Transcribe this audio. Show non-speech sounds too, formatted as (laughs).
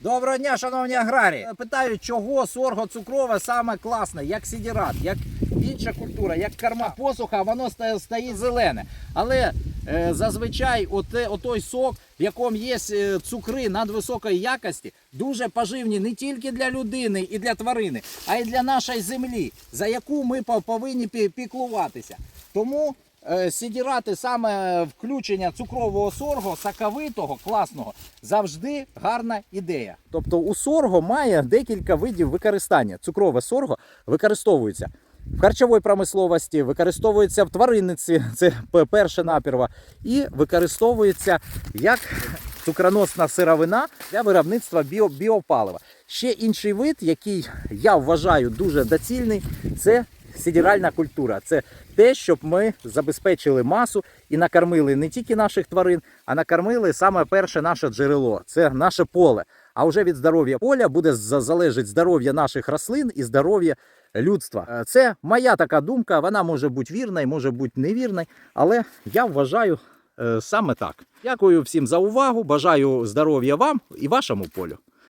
Доброго дня, шановні аграрії. Питаю, чого сорго цукрове саме класне, як сідірат, як інша культура, як карма посуха, воно стоїть зелене. Але е, зазвичай оте, отой сок, в якому є е, цукри надвисокої якості, дуже поживні не тільки для людини і для тварини, а й для нашої землі, за яку ми повинні піклуватися. Тому е, сідірати саме включення цукрового сорго, саковитого, класного, завжди гарна ідея. Тобто у сорго має декілька видів використання. Цукрове сорго використовується в харчовій промисловості, використовується в тваринництві, (laughs) це п- перше наперво, і використовується як цукроносна сировина для виробництва біо, біопалива. Ще інший вид, який я вважаю дуже доцільний, це сідіральна культура. Це те, щоб ми забезпечили масу і накормили не тільки наших тварин, а накормили саме перше наше джерело це наше поле. А вже від здоров'я поля буде за- залежить здоров'я наших рослин і здоров'я людства. Е, Це моя така думка. Вона може бути вірна, може бути невірна, але я вважаю е, саме так. Дякую всім за увагу. Бажаю здоров'я вам і вашому полю.